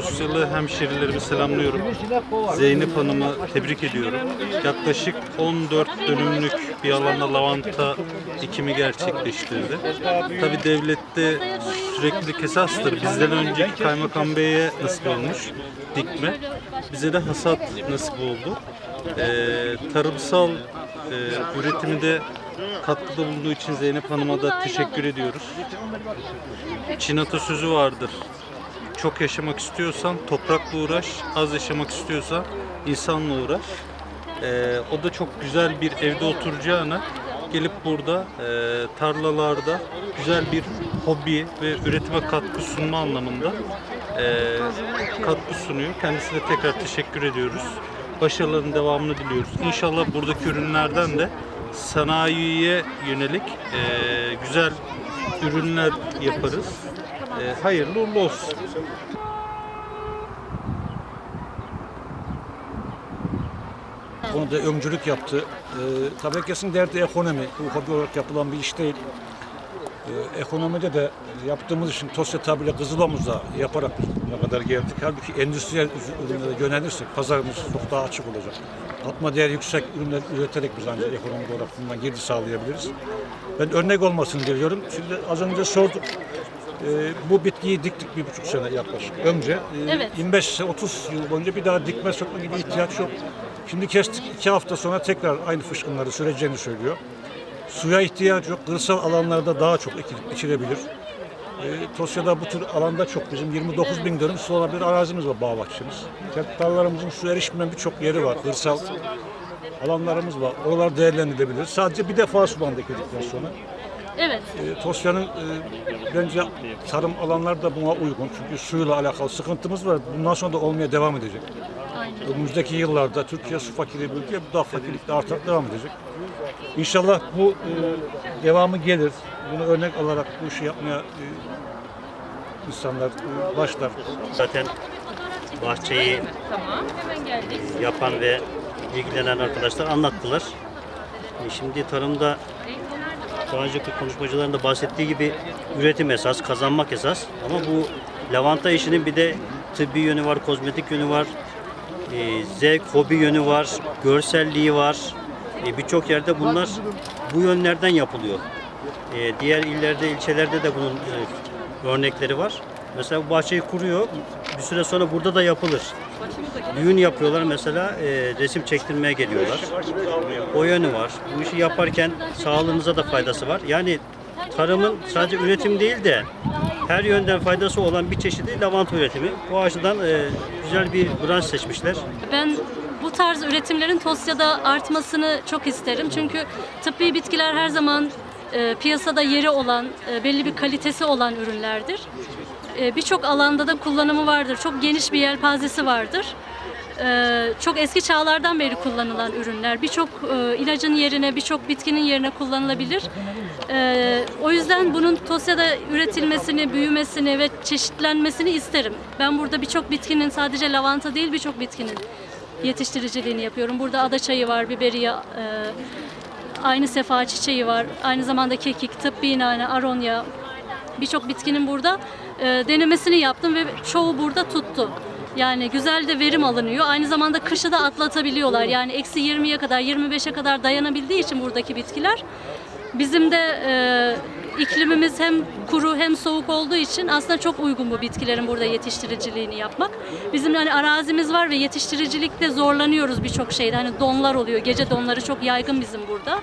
Tosyalı hemşerilerimi selamlıyorum. Zeynep Hanım'ı tebrik ediyorum. Yaklaşık 14 dönümlük bir alanda lavanta ekimi gerçekleştirdi. Tabi devlette sürekli esastır. Bizden önceki Kaymakam Bey'e nasip olmuş dikme. Bize de hasat nasip oldu. Ee, tarımsal e, üretimi katkıda bulunduğu için Zeynep Hanım'a da teşekkür ediyoruz. Çin atasözü vardır. Çok yaşamak istiyorsan toprakla uğraş, az yaşamak istiyorsan insanla uğraş. Ee, o da çok güzel bir evde oturacağına gelip burada e, tarlalarda güzel bir hobi ve üretime katkı sunma anlamında e, katkı sunuyor. Kendisine tekrar teşekkür ediyoruz. Başarıların devamını diliyoruz. İnşallah buradaki ürünlerden de sanayiye yönelik e, güzel ürünler yaparız. E, hayırlı uğurlu olsun. konuda öncülük yaptı. Ee, tabii herkesin derdi ekonomi. Bu hobi olarak yapılan bir iş değil. Ee, ekonomide de yaptığımız için Tosya tabiriyle Kızılomuz'da yaparak ne kadar geldik. Halbuki endüstriyel ürünlere yönelirsek pazarımız çok daha açık olacak. Katma değer yüksek ürünler üreterek biz ancak ekonomik olarak bundan girdi sağlayabiliriz. Ben örnek olmasını diliyorum. Şimdi az önce sorduk. Ee, bu bitkiyi diktik bir buçuk sene yaklaşık önce. Ee, Evet. 25-30 yıl boyunca bir daha dikme sökme gibi ihtiyaç yok. Şimdi kestik iki hafta sonra tekrar aynı fışkınları süreceğini söylüyor. Suya ihtiyaç yok. Kırsal alanlarda daha çok ekilip biçilebilir. Ee, Tosya'da bu tür alanda çok bizim 29 bin dönüm su olabilir arazimiz var bağ bahçemiz. Tarlalarımızın su erişmeyen birçok yeri var. Kırsal alanlarımız var. Oralar değerlendirilebilir. Sadece bir defa sulandı ekildikten sonra. Evet. E, Tosya'nın e, bence tarım alanları da buna uygun. Çünkü suyla alakalı sıkıntımız var. Bundan sonra da olmaya devam edecek. Aynen. Önümüzdeki yıllarda Türkiye su fakiri bir ülke, bu da fakirlik de artarak devam edecek. İnşallah bu e, devamı gelir. Bunu örnek alarak bu işi yapmaya e, insanlar e, başlar. Zaten bahçeyi Tamam. Hemen geldik. yapan ve ilgilenen arkadaşlar anlattılar. E, Şimdi tarımda daha önceki konuşmacıların da bahsettiği gibi üretim esas, kazanmak esas. Ama bu lavanta işinin bir de tıbbi yönü var, kozmetik yönü var, e, zevk, hobi yönü var, görselliği var. E, Birçok yerde bunlar bu yönlerden yapılıyor. E, diğer illerde, ilçelerde de bunun e, örnekleri var. Mesela bu bahçeyi kuruyor, bir süre sonra burada da yapılır. Düğün yapıyorlar mesela, e, resim çektirmeye geliyorlar. O yönü var. Bu işi yaparken sağlığınıza da faydası var. Yani tarımın sadece üretim değil de her yönden faydası olan bir çeşidi lavanta üretimi. Bu açıdan e, güzel bir branş seçmişler. Ben bu tarz üretimlerin Tosya'da artmasını çok isterim. Çünkü tıbbi bitkiler her zaman e, piyasada yeri olan, e, belli bir kalitesi olan ürünlerdir. E, Birçok alanda da kullanımı vardır. Çok geniş bir yelpazesi vardır. E, çok eski çağlardan beri kullanılan ürünler. Birçok e, ilacın yerine, birçok bitkinin yerine kullanılabilir. E, o yüzden bunun Tosya'da üretilmesini, büyümesini ve çeşitlenmesini isterim. Ben burada birçok bitkinin sadece lavanta değil birçok bitkinin yetiştiriciliğini yapıyorum. Burada ada çayı var, biberiya, e, aynı sefa çiçeği var. Aynı zamanda kekik, tıbbi nane, aronya, birçok bitkinin burada e, denemesini yaptım ve çoğu burada tuttu. Yani güzel de verim alınıyor. Aynı zamanda kışı da atlatabiliyorlar. Yani eksi 20'ye kadar, 25'e kadar dayanabildiği için buradaki bitkiler. Bizim de e, iklimimiz hem kuru hem soğuk olduğu için aslında çok uygun bu bitkilerin burada yetiştiriciliğini yapmak. Bizim hani arazimiz var ve yetiştiricilikte zorlanıyoruz birçok şeyde. Hani donlar oluyor. Gece donları çok yaygın bizim burada.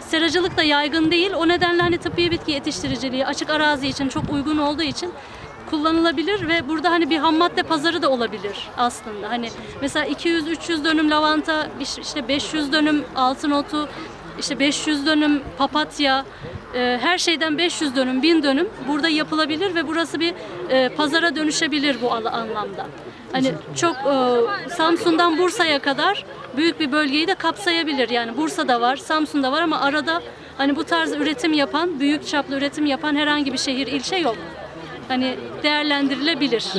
Seracılık da yaygın değil. O nedenle hani tıbbi bitki yetiştiriciliği açık arazi için çok uygun olduğu için kullanılabilir ve burada hani bir ham madde pazarı da olabilir aslında. Hani mesela 200-300 dönüm lavanta, işte 500 dönüm altın otu, işte 500 dönüm papatya, e, her şeyden 500 dönüm, 1000 dönüm burada yapılabilir ve burası bir e, pazara dönüşebilir bu anlamda. Hani çok e, Samsun'dan Bursa'ya kadar büyük bir bölgeyi de kapsayabilir. Yani Bursa'da var, Samsun'da var ama arada hani bu tarz üretim yapan, büyük çaplı üretim yapan herhangi bir şehir, ilçe yok. Hani değerlendirilebilir.